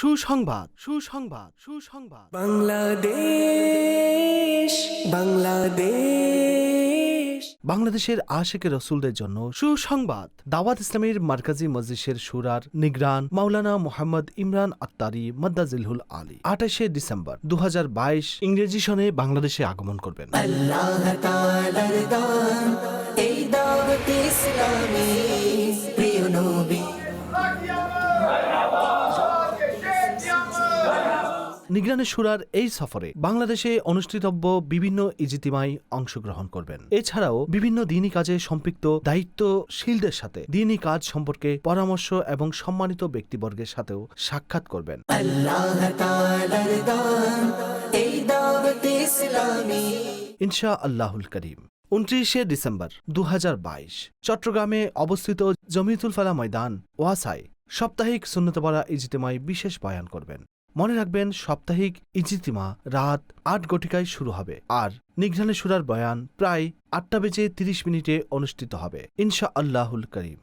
সুসংবাদ সুসংবাদ সুসংবাদ। বাংলাদেশ বাংলাদেশ। বাংলাদেশের আশেকের রসুলদের জন্য সুসংবাদ। দাওয়াত ইসলামের মার্কাজি মজলিসের সুরার নিগরান মাওলানা মোহাম্মদ ইমরান আত্তারি মদ্দাজিলহুল আলী। আঠাশে ডিসেম্বর দু হাজার বাইশ ইংরেজি সনে বাংলাদেশে আগমন করবেন। এই দাওয়াত ইসলামী প্রিয় নবী। নিগরানে সুরার এই সফরে বাংলাদেশে অনুষ্ঠিতব্য বিভিন্ন ইজিতিমায় অংশগ্রহণ করবেন। এছাড়াও বিভিন্ন দিনী কাজে সম্পৃক্ত দায়িত্বশীলদের সাথে দিনী কাজ সম্পর্কে পরামর্শ এবং সম্মানিত ব্যক্তিবর্গের সাথেও সাক্ষাৎ করবেন। ইনশা আল্লাহুল করিম। উনত্রিশে ডিসেম্বর দু হাজার বাইশ, চট্টগ্রামে অবস্থিত জমিতুল ফালা ময়দান ওয়াসায় সাপ্তাহিক সুন্নতপাড়া ইজিতেমায় বিশেষ বয়ান করবেন। মনে রাখবেন, সাপ্তাহিক ইজিতিমা রাত আট গটিকায় শুরু হবে আর নিঘ্রানে সুরার বয়ান প্রায় আটটা বেজে তিরিশ মিনিটে অনুষ্ঠিত হবে। ইনশা আল্লাহুল করিম।